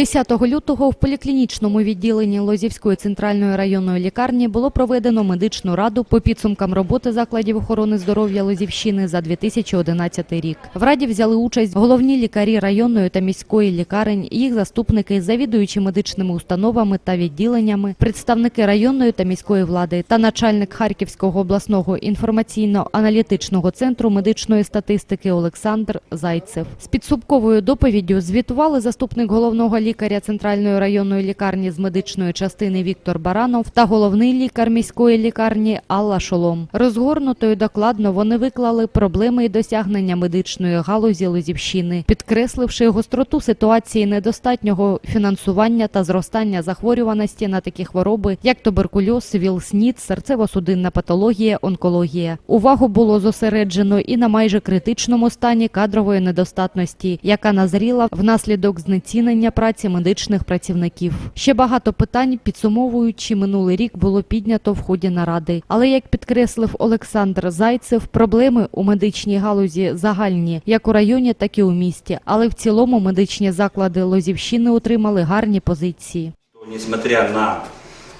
10 лютого в поліклінічному відділенні Лозівської центральної районної лікарні було проведено медичну раду по підсумкам роботи закладів охорони здоров'я Лозівщини за 2011 рік. В раді взяли участь головні лікарі районної та міської лікарень, їх заступники, завідуючі медичними установами та відділеннями, представники районної та міської влади та начальник Харківського обласного інформаційно-аналітичного центру медичної статистики Олександр Зайцев. З підсумковою доповіддю звітували заступник головного лікаря Центральної районної лікарні з медичної частини Віктор Баранов та головний лікар міської лікарні Алла Шолом. Розгорнуто і докладно вони виклали проблеми і досягнення медичної галузі Лозівщини, підкресливши гостроту ситуації недостатнього фінансування та зростання захворюваності на такі хвороби, як туберкульоз, ВІЛ-СНІД, серцево-судинна патологія, онкологія. Увагу було зосереджено і на майже критичному стані кадрової недостатності, яка назріла внаслідок знецінення праці медичних працівників. Ще багато питань, підсумовуючи минулий рік, було піднято в ході наради. Але як підкреслив Олександр Зайцев, проблеми у медичній галузі загальні, як у районі, так і у місті. Але в цілому медичні заклади Лозівщини отримали гарні позиції. несмотря на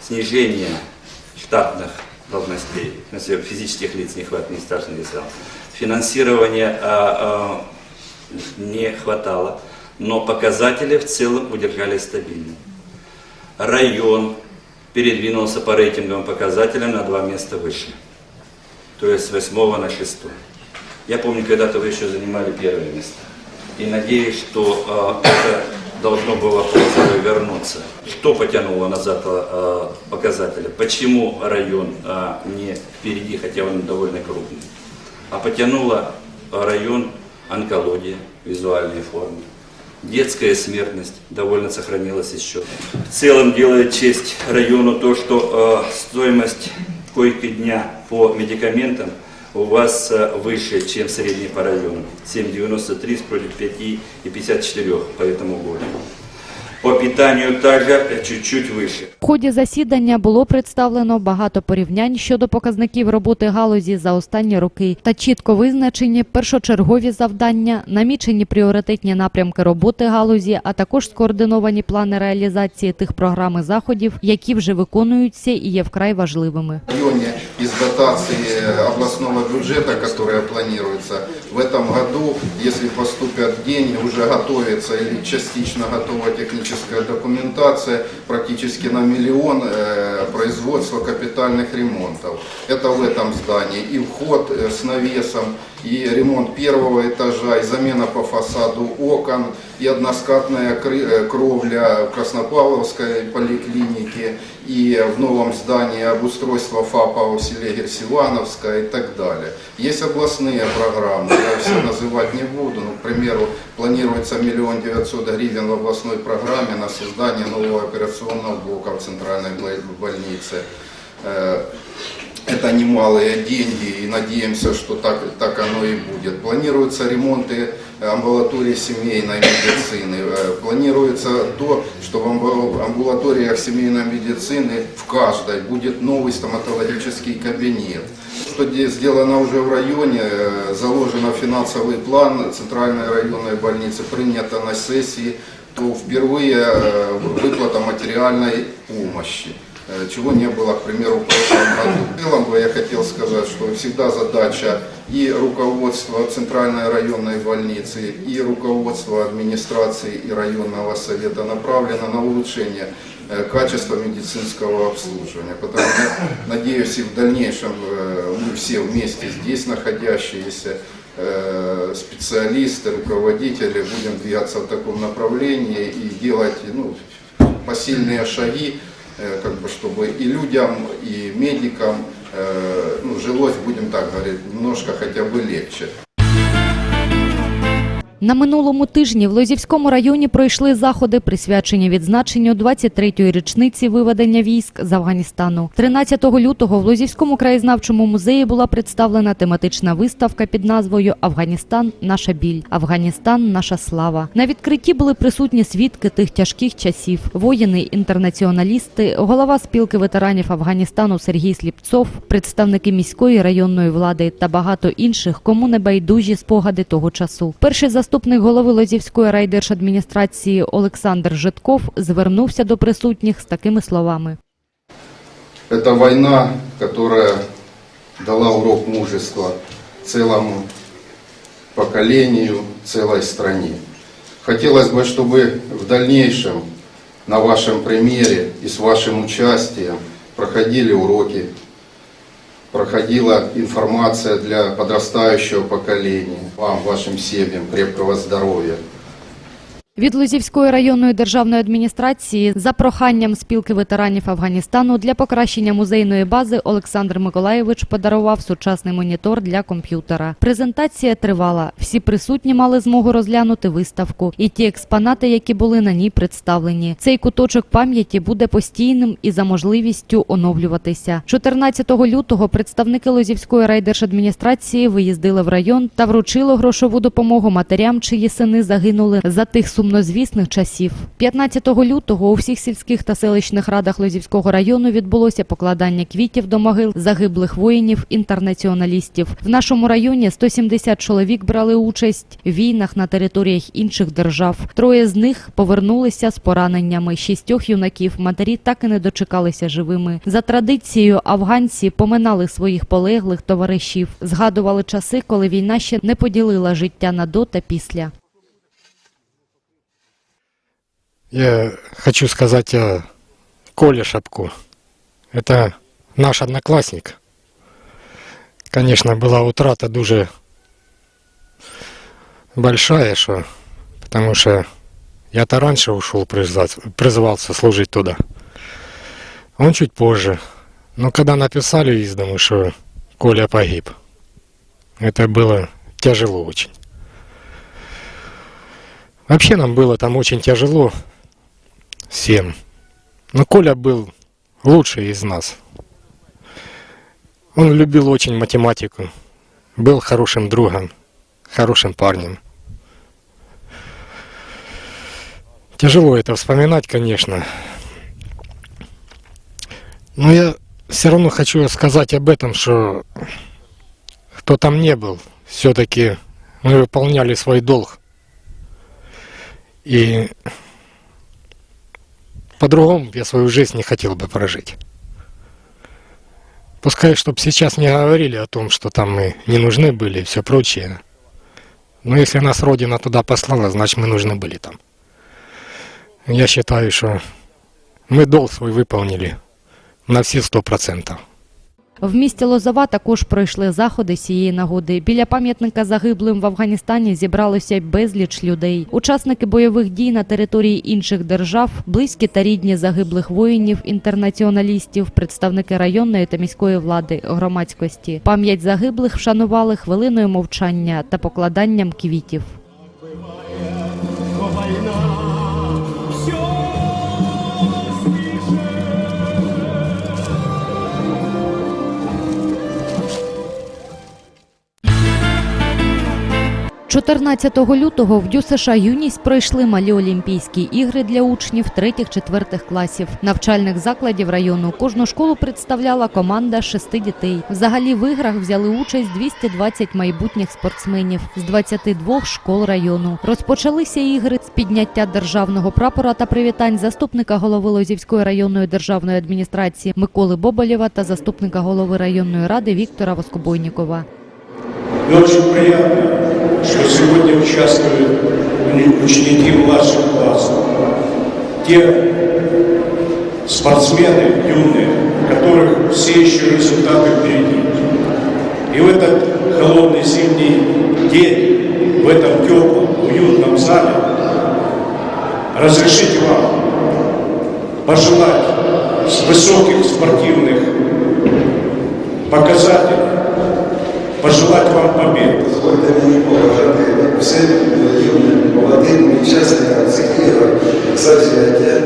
снижение штатных должностей, физических лиц не хватает, не а, не хватало, но показатели в целом удержались стабильно. Район передвинулся по рейтинговым показателям на два места выше, то есть с восьмого на шестое. Я помню, когда-то вы еще занимали первое место. И надеюсь, что э, это должно было полностью вернуться. Что потянуло назад э, показатели? Почему район э, не впереди, хотя он довольно крупный? А потянуло район онкология, визуальные формы. Детская смертность довольно сохранилась еще. В целом делает честь району то, что э, стоимость койки дня по медикаментам у вас э, выше, чем средний по району. 7,93 против 5,54 по этому году. По питанию также э, чуть-чуть выше. В ході засідання було представлено багато порівнянь щодо показників роботи галузі за останні роки та чітко визначені першочергові завдання, намічені пріоритетні напрямки роботи галузі, а також скоординовані плани реалізації тих програм і заходів, які вже виконуються і є вкрай важливими. районе из дотации областного бюджета, которая планируется. В этом году, если поступят деньги, уже готовится или частично готова техническая документация практически на миллион э, производства капитальных ремонтов. Это в этом здании. И вход э, с навесом, и ремонт первого этажа, и замена по фасаду окон, и односкатная э, кровля в Краснопавловской поликлинике, и в новом здании обустройство ФАПа в селе Герсивановская и так далее. Есть областные программы, я все называть не буду, но, к примеру, планируется миллион девятьсот гривен в областной программе на создание нового операционного блока в центральной бо- больнице. Э, Это немалые деньги и надеемся, что так, так оно и будет. Планируются ремонты амбулатории семейной медицины. Э, Планируется то, что в амбу- амбулаториях семейной медицины в каждой будет новый стоматологический кабинет. Что де- сделано уже в районе, э, заложено финансовый план Центральной районной больницы, принято на сессии, то впервые э, выплата материальной помощи чего не было, к примеру, в прошлом году. В целом бы я хотел сказать, что всегда задача и руководства Центральной районной больницы, и руководства администрации и районного совета направлена на улучшение э, качества медицинского обслуживания. Потому я надеюсь, и в дальнейшем э, мы все вместе здесь находящиеся э, специалисты, руководители будем двигаться в таком направлении и делать ну, посильные шаги, как бы, чтобы и людям, и медикам ну, жилось, будем так говорить, немножко хотя бы легче. На минулому тижні в Лозівському районі пройшли заходи, присвячені відзначенню 23-ї річниці виведення військ з Афганістану. 13 лютого в Лозівському краєзнавчому музеї була представлена тематична виставка під назвою Афганістан наша біль, Афганістан наша слава. На відкритті були присутні свідки тих тяжких часів, воїни, інтернаціоналісти, голова спілки ветеранів Афганістану Сергій Сліпцов, представники міської районної влади та багато інших, кому не байдужі спогади того часу. Перший заступник заступник голови Лозівської райдержадміністрації Олександр Житков звернувся до присутніх з такими словами. Это война, которая дала урок мужества целому поколению, целой стране. Хотелось бы, чтобы в дальнейшем на вашем примере и с вашим участием проходили уроки, проходила информация для подрастающего поколения. Вам, вашим семьям крепкого здоровья. Від Лозівської районної державної адміністрації за проханням спілки ветеранів Афганістану для покращення музейної бази Олександр Миколаєвич подарував сучасний монітор для комп'ютера. Презентація тривала. Всі присутні мали змогу розглянути виставку і ті експонати, які були на ній представлені. Цей куточок пам'яті буде постійним і за можливістю оновлюватися. 14 лютого представники Лозівської райдержадміністрації виїздили в район та вручили грошову допомогу матерям, чиї сини загинули за тих сумнозвісних часів. 15 лютого у всіх сільських та селищних радах Лозівського району відбулося покладання квітів до могил загиблих воїнів-інтернаціоналістів. В нашому районі 170 чоловік брали участь в війнах на територіях інших держав. Троє з них повернулися з пораненнями. Шістьох юнаків матері так і не дочекалися живими. За традицією афганці поминали своїх полеглих товаришів, згадували часи, коли війна ще не поділила життя на до та після. Я хочу сказать о Коле Шапку. Это наш одноклассник. Конечно, была утрата дуже большая, что, потому что я-то раньше ушел, призвался служить туда. Он чуть позже. Но когда написали из дому, что Коля погиб, это было тяжело очень. Вообще нам было там очень тяжело всем. Но Коля был лучший из нас. Он любил очень математику, был хорошим другом, хорошим парнем. Тяжело это вспоминать, конечно. Но я все равно хочу сказать об этом, что кто там не был, все-таки мы выполняли свой долг. И по-другому я свою жизнь не хотел бы прожить. Пускай, чтобы сейчас не говорили о том, что там мы не нужны были и все прочее. Но если нас Родина туда послала, значит мы нужны были там. Я считаю, что мы долг свой выполнили на все сто процентов. В місті Лозова також пройшли заходи цієї нагоди. Біля пам'ятника загиблим в Афганістані зібралося безліч людей. Учасники бойових дій на території інших держав, близькі та рідні загиблих воїнів, інтернаціоналістів, представники районної та міської влади, громадськості. Пам'ять загиблих вшанували хвилиною мовчання та покладанням квітів. 14 лютого в ДЮСШ «Юність» пройшли малі Олімпійські ігри для учнів 3-4 класів. Навчальних закладів району кожну школу представляла команда шести дітей. Взагалі в іграх взяли участь 220 майбутніх спортсменів з 22 школ району. Розпочалися ігри з підняття державного прапора та привітань заступника голови Лозівської районної державної адміністрації Миколи Боболєва та заступника голови районної ради Віктора Воскобойнікова. Мне очень приятно, что сегодня участвуют ученики младших классов. Те спортсмены юные, у которых все еще результаты впереди. И в этот холодный зимний день, в этом теплом, уютном зале, разрешите вам пожелать с высоких спортивных показателей пожелать вам побед. Позвольте мені побажати всім юним, молодим учасникам цих ігор завзяття,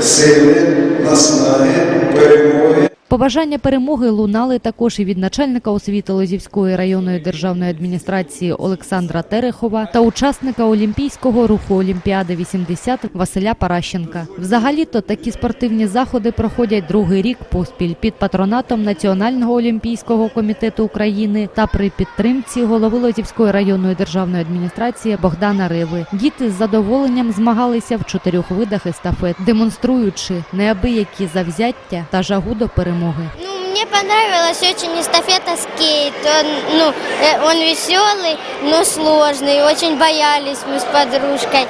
сили, наснаги, перемоги. Побажання перемоги лунали також і від начальника освіти Лозівської районної державної адміністрації Олександра Терехова та учасника Олімпійського руху Олімпіади 80 Василя Паращенка. Взагалі-то такі спортивні заходи проходять другий рік поспіль під патронатом Національного олімпійського комітету України та при підтримці голови Лозівської районної державної адміністрації Богдана Риви. Діти з задоволенням змагалися в чотирьох видах естафет, демонструючи неабиякі завзяття та жагу до перемоги. Ну, мне понравилась очень эстафета скейт. Он, ну, э, он веселый, но сложный. Очень боялись мы с подружкой.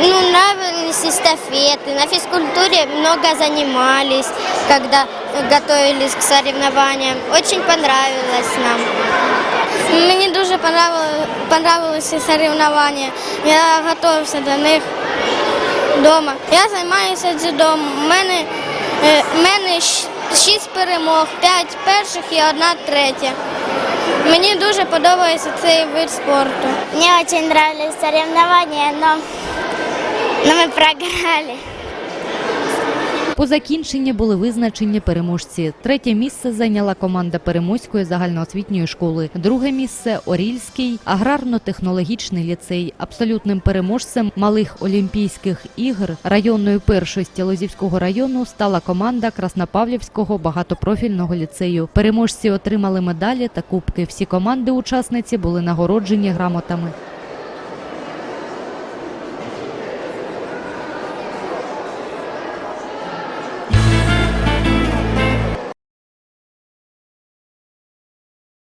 Ну, нравились эстафеты. На физкультуре много занимались, когда готовились к соревнованиям. Очень понравилось нам. Мені дуже понравилися соревновання. Я готувався до них вдома. Я займаюся дзюдо. У мене, мене шість перемог, п'ять перших і одна третя. Мені дуже подобається цей вид спорту. Мені дуже подобались соревновання, але, ми програли. По закінченні були визначені переможці. Третє місце зайняла команда Перемоської загальноосвітньої школи. Друге місце Орільський аграрно-технологічний ліцей. Абсолютним переможцем малих олімпійських ігр районної першості Лозівського району стала команда Краснопавлівського багатопрофільного ліцею. Переможці отримали медалі та кубки. Всі команди-учасниці були нагороджені грамотами.